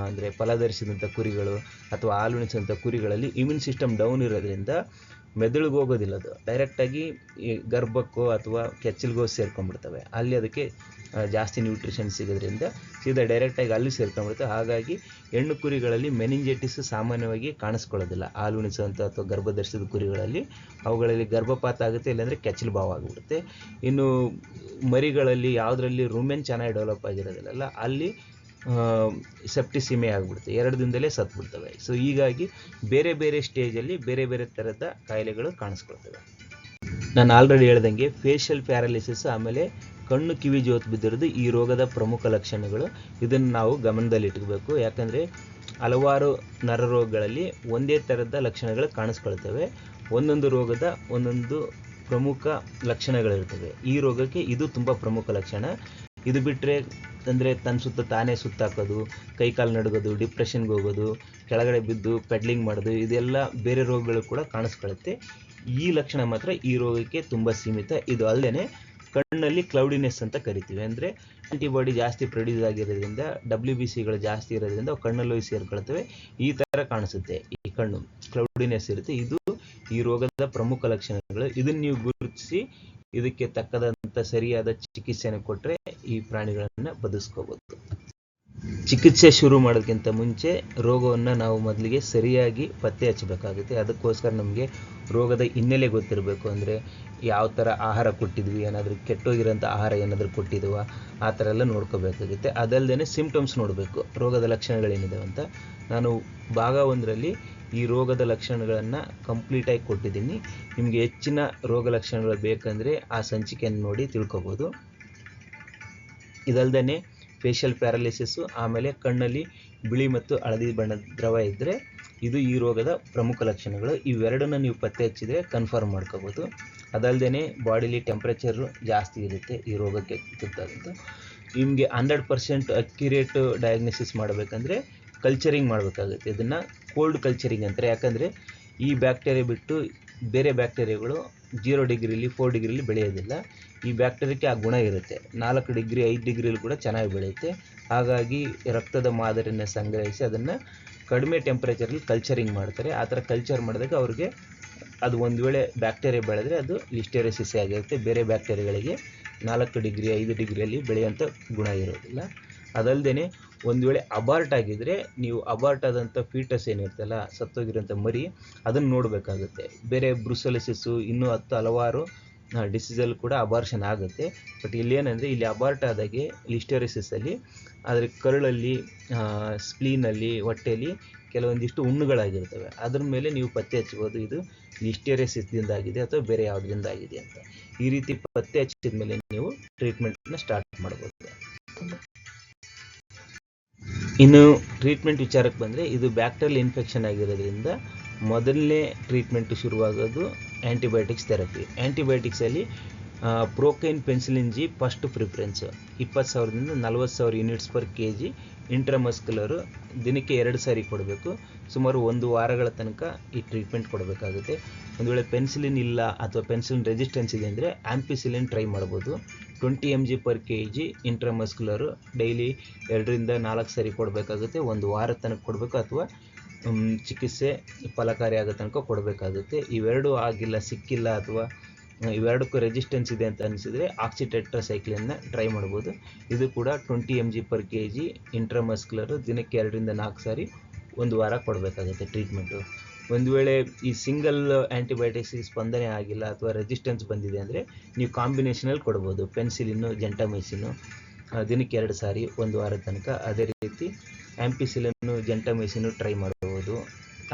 ಅಂದರೆ ಫಲಧರಿಸಿದಂಥ ಕುರಿಗಳು ಅಥವಾ ಹಾಲುಣಿಸಿದಂಥ ಕುರಿಗಳಲ್ಲಿ ಇಮ್ಯೂನ್ ಸಿಸ್ಟಮ್ ಡೌನ್ ಇರೋದ್ರಿಂದ ಮೆದುಳಿಗೆ ಹೋಗೋದಿಲ್ಲ ಅದು. ಡೈರೆಕ್ಟಾಗಿ ಈ ಗರ್ಭಕ್ಕೋ ಅಥವಾ ಕೆಚ್ಚಲ್ಗೋ ಸೇರ್ಕೊಂಡ್ಬಿಡ್ತವೆ. ಅಲ್ಲಿ ಅದಕ್ಕೆ ಜಾಸ್ತಿ ನ್ಯೂಟ್ರಿಷನ್ ಸಿಗೋದ್ರಿಂದ ಸೀದಾ ಡೈರೆಕ್ಟಾಗಿ ಅಲ್ಲಿ ಸೇರ್ಕೊಂಡ್ಬಿಡುತ್ತೆ. ಹಾಗಾಗಿ ಹೆಣ್ಣು ಕುರಿಗಳಲ್ಲಿ ಮೆನಿಂಜೈಟಿಸ್ ಸಾಮಾನ್ಯವಾಗಿ ಕಾಣಿಸ್ಕೊಳ್ಳೋದಿಲ್ಲ. ಹಾಲು ಉಣಿಸುವಂಥ ಅಥವಾ ಗರ್ಭಧರಿಸಿದ ಕುರಿಗಳಲ್ಲಿ ಅವುಗಳಲ್ಲಿ ಗರ್ಭಪಾತ ಆಗುತ್ತೆ, ಇಲ್ಲಾಂದರೆ ಕೆಚ್ಚಲು ಭಾವ ಆಗಿಬಿಡುತ್ತೆ. ಇನ್ನು ಮರಿಗಳಲ್ಲಿ ಯಾವುದರಲ್ಲಿ ರುಮೆನ್ ಚೆನ್ನಾಗಿ ಡೆವಲಪ್ ಆಗಿರೋದಿಲ್ಲ ಅಲ್ಲಿ ಸೆಪ್ಟಿಸಿಮೆ ಆಗಿಬಿಡುತ್ತೆ. ಎರಡು ದಿನದಲ್ಲೇ ಸತ್ಬಿಡ್ತವೆ. ಸೊ ಹೀಗಾಗಿ ಬೇರೆ ಬೇರೆ ಸ್ಟೇಜಲ್ಲಿ ಬೇರೆ ಬೇರೆ ಥರದ ಕಾಯಿಲೆಗಳು ಕಾಣಿಸ್ಕೊಳ್ತವೆ. ನಾನು ಆಲ್ರೆಡಿ ಹೇಳ್ದಂಗೆ ಫೇಶಿಯಲ್ ಪ್ಯಾರಾಲಿಸಿಸ್ ಆಮೇಲೆ ಕಣ್ಣು ಕಿವಿ ಜೋತು ಬಿದ್ದಿರೋದು ಈ ರೋಗದ ಪ್ರಮುಖ ಲಕ್ಷಣಗಳು. ಇದನ್ನು ನಾವು ಗಮನದಲ್ಲಿ ಇಟ್ಕೋಬೇಕು. ಯಾಕಂದರೆ ಹಲವಾರು ನರರೋಗಗಳಲ್ಲಿ ಒಂದೇ ಥರದ ಲಕ್ಷಣಗಳು ಕಾಣಿಸ್ಕೊಳ್ತವೆ. ಒಂದೊಂದು ರೋಗದ ಒಂದೊಂದು ಪ್ರಮುಖ ಲಕ್ಷಣಗಳಿರ್ತವೆ. ಈ ರೋಗಕ್ಕೆ ಇದು ತುಂಬ ಪ್ರಮುಖ ಲಕ್ಷಣ. ಇದು ಬಿಟ್ಟರೆ ಅಂದರೆ ತನ್ನ ಸುತ್ತ ತಾನೇ ಸುತ್ತಾಕೋದು ಕೈಕಾಲು ನಡುಗೋದು ಡಿಪ್ರೆಷನ್ಗೆ ಹೋಗೋದು, ಕೆಳಗಡೆ ಬಿದ್ದು ಪೆಡ್ಲಿಂಗ್ ಮಾಡೋದು, ಇದೆಲ್ಲ ಬೇರೆ ರೋಗಗಳು ಕೂಡ ಕಾಣಿಸ್ಕೊಳ್ಳುತ್ತೆ. ಈ ಲಕ್ಷಣ ಮಾತ್ರ ಈ ರೋಗಕ್ಕೆ ತುಂಬ ಸೀಮಿತ. ಇದು ಅಲ್ಲದೆ ಕಣ್ಣಲ್ಲಿ ಕ್ಲೌಡಿನೆಸ್ ಅಂತ ಕರಿತೀವಿ. ಅಂದರೆ ಆ್ಯಂಟಿಬಾಡಿ ಜಾಸ್ತಿ ಪ್ರೊಡ್ಯೂಸ್ ಆಗಿರೋದ್ರಿಂದ ಡಬ್ಲ್ಯೂ ಬಿ ಸಿಗಳು ಜಾಸ್ತಿ ಇರೋದ್ರಿಂದ ಅವು ಕಣ್ಣಲ್ಲಿ ಸೇರ್ಕೊಳ್ತವೆ. ಈ ಥರ ಕಾಣಿಸುತ್ತೆ ಈ ಕಣ್ಣು. ಕ್ಲೌಡಿನೆಸ್ ಇರುತ್ತೆ. ಇದು ಈ ರೋಗದ ಪ್ರಮುಖ ಲಕ್ಷಣಗಳು. ಇದನ್ನು ನೀವು ಗುರುತಿಸಿ ಇದಕ್ಕೆ ತಕ್ಕದಂತ ಸರಿಯಾದ ಚಿಕಿತ್ಸೆಯನ್ನು ಕೊಟ್ಟರೆ ಈ ಪ್ರಾಣಿಗಳನ್ನು ಬದುಸ್ಕೋಬಹುದು ಚಿಕಿತ್ಸೆ ಶುರು ಮಾಡೋದಕ್ಕಿಂತ ಮುಂಚೆ ರೋಗವನ್ನು ನಾವು ಮೊದಲಿಗೆ ಸರಿಯಾಗಿ ಪತ್ತೆ ಹಚ್ಚಬೇಕಾಗುತ್ತೆ. ಅದಕ್ಕೋಸ್ಕರ ನಮಗೆ ರೋಗದ ಹಿನ್ನೆಲೆ ಗೊತ್ತಿರಬೇಕು. ಅಂದರೆ ಯಾವ ಥರ ಆಹಾರ ಕೊಟ್ಟಿದ್ವಿ, ಏನಾದರೂ ಕೆಟ್ಟೋಗಿರೋಂಥ ಆಹಾರ ಏನಾದರೂ ಕೊಟ್ಟಿದ್ವ, ಆ ಥರ ಎಲ್ಲ ನೋಡ್ಕೋಬೇಕಾಗುತ್ತೆ. ಅದಲ್ಲದೆ ಸಿಂಪ್ಟಮ್ಸ್ ನೋಡಬೇಕು, ರೋಗದ ಲಕ್ಷಣಗಳೇನಿದಾವೆ ಅಂತ. ನಾನು ಭಾಗ ಒಂದರಲ್ಲಿ ಈ ರೋಗದ ಲಕ್ಷಣಗಳನ್ನು ಕಂಪ್ಲೀಟಾಗಿ ಕೊಟ್ಟಿದ್ದೀನಿ. ನಿಮಗೆ ಹೆಚ್ಚಿನ ರೋಗ ಲಕ್ಷಣಗಳು ಬೇಕಂದರೆ ಆ ಸಂಚಿಕೆಯನ್ನು ನೋಡಿ ತಿಳ್ಕೊಬೋದು. ಇದಲ್ಲದೆ ಫೇಶಿಯಲ್ ಪ್ಯಾರಾಲಿಸಿಸ್ಸು ಆಮೇಲೆ ಕಣ್ಣಲ್ಲಿ ಬಿಳಿ ಮತ್ತು ಹಳದಿ ಬಣ್ಣದ ದ್ರವ ಇದ್ದರೆ ಇದು ಈ ರೋಗದ ಪ್ರಮುಖ ಲಕ್ಷಣಗಳು. ಇವೆರಡನ್ನು ನೀವು ಪತ್ತೆ ಹಚ್ಚಿದರೆ ಕನ್ಫರ್ಮ್ ಮಾಡ್ಕೋಬೋದು. ಅದಲ್ಲದೆ ಬಾಡಿಲಿ ಟೆಂಪ್ರೇಚರು ಜಾಸ್ತಿ ಇರುತ್ತೆ, ಈ ರೋಗಕ್ಕೆ ತುತ್ತಾದಂಥ ನಿಮಗೆ ಹಂಡ್ರೆಡ್ ಪರ್ಸೆಂಟ್ ಅಕ್ಯುರೇಟ್ ಡಯಾಗ್ನೋಸಿಸ್ ಮಾಡಬೇಕಂದ್ರೆ ಕಲ್ಚರಿಂಗ್ ಮಾಡಬೇಕಾಗುತ್ತೆ. ಇದನ್ನು ಕೋಲ್ಡ್ ಕಲ್ಚರಿಂಗ್ ಅಂತಾರೆ. ಯಾಕಂದರೆ ಈ ಬ್ಯಾಕ್ಟೀರಿಯಾ ಬಿಟ್ಟು ಬೇರೆ ಬ್ಯಾಕ್ಟೀರಿಯಾಗಳು ಜೀರೋ ಡಿಗ್ರಿಲಿ ಫೋರ್ ಡಿಗ್ರಿಲಿ ಬೆಳೆಯೋದಿಲ್ಲ. ಈ ಬ್ಯಾಕ್ಟೀರಿಯಾಕ್ಕೆ ಆ ಗುಣ ಇರುತ್ತೆ. ನಾಲ್ಕು ಡಿಗ್ರಿ ಐದು ಡಿಗ್ರಿಲಿ ಕೂಡ ಚೆನ್ನಾಗಿ ಬೆಳೆಯುತ್ತೆ. ಹಾಗಾಗಿ ರಕ್ತದ ಮಾದರಿನ ಸಂಗ್ರಹಿಸಿ ಅದನ್ನು ಕಡಿಮೆ ಟೆಂಪ್ರೇಚರಲ್ಲಿ ಕಲ್ಚರಿಂಗ್ ಮಾಡ್ತಾರೆ. ಆ ಥರ ಕಲ್ಚರ್ ಮಾಡಿದಾಗ ಅವ್ರಿಗೆ ಅದು ಒಂದು ವೇಳೆ ಬ್ಯಾಕ್ಟೀರಿಯಾ ಬೆಳೆದ್ರೆ ಅದು ಲಿಸ್ಟೇರಿಯಸಿಸ್ ಆಗಿರುತ್ತೆ. ಬೇರೆ ಬ್ಯಾಕ್ಟೀರಿಯಾಗಳಿಗೆ ನಾಲ್ಕು ಡಿಗ್ರಿ, ಐದು ಡಿಗ್ರಿಯಲ್ಲಿ ಬೆಳೆಯುವಂಥ ಗುಣ ಇರೋದಿಲ್ಲ. ಅದಲ್ಲದೆ ಒಂದು ವೇಳೆ ಅಬಾರ್ಟ್ ಆಗಿದ್ದರೆ ನೀವು ಅಬಾರ್ಟ್ ಆದಂಥ ಫೀಟಸ್ ಏನಿರ್ತಲ್ಲ ಸತ್ತೋಗಿರೋಂಥ ಮರಿ, ಅದನ್ನು ನೋಡಬೇಕಾಗುತ್ತೆ. ಬೇರೆ ಬ್ರುಸಲಿಸಿಸ್ಸು ಇನ್ನೂ ಹತ್ತು ಹಲವಾರು ಡಿಸೀಸಲ್ಲಿ ಕೂಡ ಅಬಾರ್ಷನ್ ಆಗುತ್ತೆ. ಬಟ್ ಇಲ್ಲಿ ಏನಂದರೆ, ಇಲ್ಲಿ ಅಬಾರ್ಟ್ ಆದಾಗೆ ಲಿಸ್ಟೆರಿಸಿಸಲ್ಲಿ ಆದರೆ ಕರುಳಲ್ಲಿ ಸ್ಪ್ಲೀನಲ್ಲಿ ಹೊಟ್ಟೆಯಲ್ಲಿ ಕೆಲವೊಂದಿಷ್ಟು ಹುಣ್ಣುಗಳಾಗಿರ್ತವೆ ಅದ್ರ ಮೇಲೆ ನೀವು ಪತ್ತೆ ಹಚ್ಬೋದು. ಇದು ಆಗಿದೆ ಅಥವಾ ಬೇರೆ ಯಾವುದರಿಂದ ಆಗಿದೆ ಅಂತ. ಈ ರೀತಿ ಪತ್ತೆ ಹಚ್ಚಿದ ಮೇಲೆ ನೀವು ಟ್ರೀಟ್ಮೆಂಟ್ನ ಸ್ಟಾರ್ಟ್ ಮಾಡ್ಬೋದು. ಇನ್ನು ಟ್ರೀಟ್ಮೆಂಟ್ ವಿಚಾರಕ್ಕೆ ಬಂದರೆ ಇದು ಬ್ಯಾಕ್ಟೀರಿಯಲ್ ಇನ್ಫೆಕ್ಷನ್ ಆಗಿರೋದ್ರಿಂದ ಮೊದಲನೇ ಟ್ರೀಟ್ಮೆಂಟ್ ಶುರುವಾಗೋದು antibiotics therapy ಆ್ಯಂಟಿಬಯೋಟಿಕ್ಸಲ್ಲಿ procaine penicillin G first preference ಇಪ್ಪತ್ತು ಸಾವಿರದಿಂದ ನಲ್ವತ್ತು ಸಾವಿರ units per K G intramuscular ದಿನಕ್ಕೆ ಎರಡು ಸಾರಿ ಕೊಡಬೇಕು. ಸುಮಾರು ಒಂದು ವಾರಗಳ ತನಕ ಈ ಟ್ರೀಟ್ಮೆಂಟ್ ಕೊಡಬೇಕಾಗುತ್ತೆ. ಒಂದು ವೇಳೆ ಪೆನ್ಸಿಲಿನ್ ಇಲ್ಲ ಅಥವಾ ಪೆನ್ಸಿಲಿನ್ ರೆಸಿಸ್ಟೆನ್ಸ್ ಇದೆ ಅಂದರೆ ಆ್ಯಂಪಿಸಿಲಿನ್ ಟ್ರೈ ಮಾಡ್ಬೋದು. Twenty M G per K G intramuscular daily ಎರಡರಿಂದ ನಾಲ್ಕು ಸಾರಿ ಕೊಡಬೇಕಾಗುತ್ತೆ. ಒಂದು ವಾರ ತನಕ ಕೊಡಬೇಕು ಅಥವಾ ಚಿಕಿತ್ಸೆ ಫಲಕಾರಿಯಾಗೋ ತನಕ ಕೊಡಬೇಕಾಗುತ್ತೆ. ಇವೆರಡೂ ಆಗಿಲ್ಲ, ಸಿಕ್ಕಿಲ್ಲ ಅಥವಾ ಇವೆರಡಕ್ಕೂ ರೆಸಿಸ್ಟೆನ್ಸ್ ಇದೆ ಅಂತ ಅನಿಸಿದರೆ ಆಕ್ಸಿಟೆಟ್ರಾಸೈಕ್ಲಿನ್ನ ಟ್ರೈ ಮಾಡ್ಬೋದು. ಇದು ಕೂಡ twenty M G per K G intramuscular ದಿನಕ್ಕೆ ಎರಡರಿಂದ ನಾಲ್ಕು ಸಾರಿ ಒಂದು ವಾರ ಕೊಡಬೇಕಾಗುತ್ತೆ ಟ್ರೀಟ್ಮೆಂಟು ಒಂದು ವೇಳೆ ಈ ಸಿಂಗಲ್ ಆ್ಯಂಟಿಬಯೋಟಿಕ್ಸಿಗೆ ಸ್ಪಂದನೆ ಆಗಿಲ್ಲ ಅಥವಾ ರೆಸಿಸ್ಟೆನ್ಸ್ ಬಂದಿದೆ ಅಂದರೆ ನೀವು ಕಾಂಬಿನೇಷನಲ್ಲಿ ಕೊಡ್ಬೋದು. ಪೆನ್ಸಿಲಿನ್ನು ಜೆಂಟಮೈಸಿನ್ನು ದಿನಕ್ಕೆ ಎರಡು ಸಾರಿ ಒಂದು ವಾರದ ತನಕ. ಅದೇ ರೀತಿ ಆ್ಯಂಪಿಸಿಲನ್ನು ಜೆಂಟಮೈಸಿನ್ನು ಟ್ರೈ ಮಾಡ್ಬೋದು.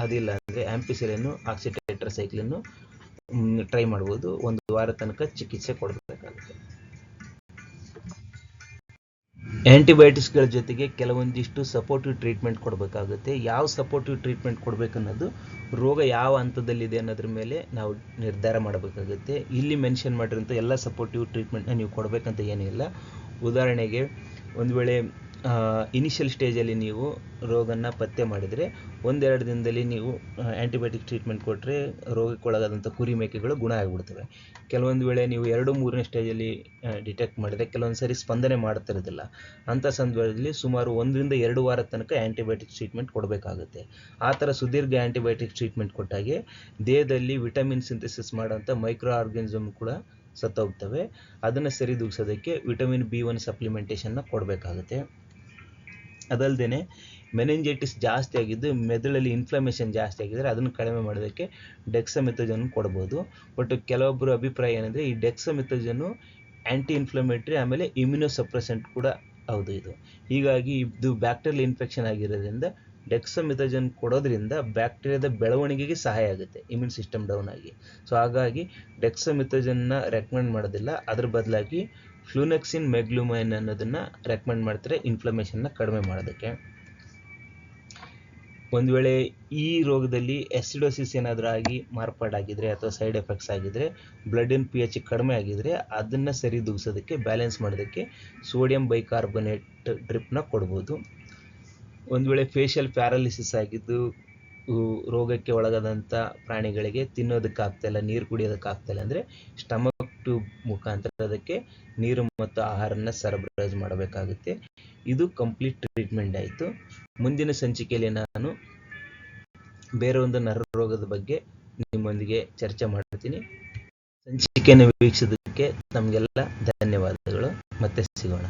ಅದಿಲ್ಲ ಅಂದರೆ ಆ್ಯಂಪಿಸಿಲನ್ನು ಆಕ್ಸಿಟೆಟ್ರಸೈಕ್ಲಿನ್ನು ಟ್ರೈ ಮಾಡ್ಬೋದು. ಒಂದು ವಾರ ತನಕ ಚಿಕಿತ್ಸೆ ಕೊಡಬೇಕಾಗುತ್ತೆ. ಆ್ಯಂಟಿಬಯೋಟಿಕ್ಸ್ಗಳ ಜೊತೆಗೆ ಕೆಲವೊಂದಿಷ್ಟು ಸಪೋರ್ಟಿವ್ ಟ್ರೀಟ್ಮೆಂಟ್ ಕೊಡಬೇಕಾಗುತ್ತೆ. ಯಾವ ಸಪೋರ್ಟಿವ್ ಟ್ರೀಟ್ಮೆಂಟ್ ಕೊಡಬೇಕನ್ನೋದು ರೋಗ ಯಾವ ಹಂತದಲ್ಲಿದೆ ಅನ್ನೋದ್ರ ಮೇಲೆ ನಾವು ನಿರ್ಧಾರ ಮಾಡಬೇಕಾಗುತ್ತೆ. ಇಲ್ಲಿ ಮೆನ್ಷನ್ ಮಾಡಿರೋಂಥ ಎಲ್ಲ ಸಪೋರ್ಟಿವ್ ಟ್ರೀಟ್ಮೆಂಟ್ನ ನೀವು ಕೊಡಬೇಕಂತ ಏನಿಲ್ಲ. ಉದಾಹರಣೆಗೆ ಒಂದು ವೇಳೆ ಇನಿಷಿಯಲ್ ಸ್ಟೇಜಲ್ಲಿ ನೀವು ರೋಗನ ಪತ್ತೆ ಮಾಡಿದರೆ ಒಂದೆರಡು ದಿನದಲ್ಲಿ ನೀವು ಆ್ಯಂಟಿಬಯೋಟಿಕ್ ಟ್ರೀಟ್ಮೆಂಟ್ ಕೊಟ್ಟರೆ ರೋಗಕ್ಕೊಳಗಾದಂಥ ಕುರಿ ಮೇಕೆಗಳು ಗುಣ ಆಗಿಬಿಡ್ತವೆ. ಕೆಲವೊಂದು ವೇಳೆ ನೀವು ಎರಡು ಮೂರನೇ ಸ್ಟೇಜಲ್ಲಿ ಡಿಟೆಕ್ಟ್ ಮಾಡಿದರೆ ಕೆಲವೊಂದು ಸರಿ ಸ್ಪಂದನೆ ಮಾಡ್ತಿರೋದಿಲ್ಲ. ಅಂಥ ಸಂದರ್ಭದಲ್ಲಿ ಸುಮಾರು ಒಂದರಿಂದ ಎರಡು ವಾರ ತನಕ ಆ್ಯಂಟಿಬಯೋಟಿಕ್ ಟ್ರೀಟ್ಮೆಂಟ್ ಕೊಡಬೇಕಾಗುತ್ತೆ. ಆ ಥರ ಸುದೀರ್ಘ ಆ್ಯಂಟಿಬಯೋಟಿಕ್ ಟ್ರೀಟ್ಮೆಂಟ್ ಕೊಟ್ಟಾಗೆ ದೇಹದಲ್ಲಿ ವಿಟಮಿನ್ ಸಿಂಥಸಿಸ್ ಮಾಡೋಂಥ ಮೈಕ್ರೋ ಆರ್ಗನಿಸಮ್ ಕೂಡ ಸತ್ತೋಗ್ತವೆ. ಅದನ್ನು ಸರಿದೂಗಿಸೋದಕ್ಕೆ ವಿಟಮಿನ್ ಬಿ ಒನ್ ಸಪ್ಲಿಮೆಂಟೇಷನ್ನ ಕೊಡಬೇಕಾಗುತ್ತೆ. ಅದಲ್ಲದೆ ಮೆನೆಂಜೈಟಿಸ್ ಜಾಸ್ತಿ ಆಗಿದ್ದು, ಮೆದುಳಲ್ಲಿ ಇನ್ಫ್ಲಮೇಷನ್ ಜಾಸ್ತಿ ಆಗಿದ್ದರೆ ಅದನ್ನು ಕಡಿಮೆ ಮಾಡೋದಕ್ಕೆ ಡೆಕ್ಸಮೆಥೋಜನ್ ಕೊಡ್ಬೋದು. ಬಟ್ ಕೆಲವೊಬ್ಬರು ಅಭಿಪ್ರಾಯ ಏನಂದರೆ, ಈ ಡೆಕ್ಸಮೆಥೋಜನ್ನು ಆ್ಯಂಟಿ ಇನ್ಫ್ಲಮೇಟ್ರಿ ಆಮೇಲೆ ಇಮ್ಯುನೋ ಸಪ್ರೆಸೆಂಟ್ ಕೂಡ ಹೌದು ಇದು. ಹೀಗಾಗಿ ಇದು ಬ್ಯಾಕ್ಟೀರಿಯಲ್ ಇನ್ಫೆಕ್ಷನ್ ಆಗಿರೋದ್ರಿಂದ ಡೆಕ್ಸಮೆಥೋಜನ್ ಕೊಡೋದ್ರಿಂದ ಬ್ಯಾಕ್ಟೀರಿಯಾದ ಬೆಳವಣಿಗೆಗೆ ಸಹಾಯ ಆಗುತ್ತೆ ಇಮ್ಯೂನ್ ಸಿಸ್ಟಮ್ ಡೌನ್ ಆಗಿ. ಸೊ ಹಾಗಾಗಿ ಡೆಕ್ಸಮೆಥೋಜನ್ನ ರೆಕಮೆಂಡ್ ಮಾಡೋದಿಲ್ಲ. ಅದ್ರ ಬದಲಾಗಿ ಫ್ಲೂನೆಕ್ಸಿನ್ ಮೆಗ್ಲುಮೈನ್ ಅನ್ನೋದನ್ನು ರೆಕಮೆಂಡ್ ಮಾಡ್ತಾರೆ ಇನ್ಫ್ಲಮೇಷನ್ನ ಕಡಿಮೆ ಮಾಡೋದಕ್ಕೆ. ಒಂದು ವೇಳೆ ಈ ರೋಗದಲ್ಲಿ ಎಸಿಡೋಸಿಸ್ ಏನಾದರೂ ಆಗಿ ಮಾರ್ಪಾಡಾಗಿದ್ರೆ ಅಥವಾ ಸೈಡ್ ಎಫೆಕ್ಟ್ಸ್ ಆಗಿದ್ರೆ ಇನ್ ಪಿ ಎಚ್ ಕಡಿಮೆ ಆಗಿದ್ರೆ ಅದನ್ನು ಸರಿದೂಗಿಸೋದಕ್ಕೆ ಬ್ಯಾಲೆನ್ಸ್ ಮಾಡೋದಕ್ಕೆ ಸೋಡಿಯಂ ಬೈಕಾರ್ಬೊನೇಟ್ ಡ್ರಿಪ್ನ ಕೊಡ್ಬೋದು. ಒಂದು ವೇಳೆ ಫೇಶಿಯಲ್ ಪ್ಯಾರಾಲಿಸಿಸ್ ಆಗಿದ್ದು ರೋಗಕ್ಕೆ ಒಳಗಾದಂಥ ಪ್ರಾಣಿಗಳಿಗೆ ತಿನ್ನೋದಕ್ಕಾಗ್ತಾಯಿಲ್ಲ ನೀರು ಕುಡಿಯೋದಕ್ಕಾಗ್ತಾಯಿಲ್ಲ ಅಂದರೆ ಸ್ಟಮಕ್ ಟ್ಯೂಬ್ ಮುಖಾಂತರ ಅದಕ್ಕೆ ನೀರು ಮತ್ತು ಆಹಾರನ ಸರಬರಾಜು ಮಾಡಬೇಕಾಗುತ್ತೆ. ಇದು ಕಂಪ್ಲೀಟ್ ಟ್ರೀಟ್ಮೆಂಟ್ ಆಯಿತು. ಮುಂದಿನ ಸಂಚಿಕೆಯಲ್ಲಿ ನಾನು ಬೇರೆ ಒಂದು ನರ ರೋಗದ ಬಗ್ಗೆ ನಿಮ್ಮೊಂದಿಗೆ ಚರ್ಚೆ ಮಾಡ್ತೀನಿ. ಸಂಚಿಕೆಯನ್ನು ವೀಕ್ಷಿಸೋದಕ್ಕೆ ನಮಗೆಲ್ಲ ಧನ್ಯವಾದಗಳು. ಮತ್ತೆ ಸಿಗೋಣ.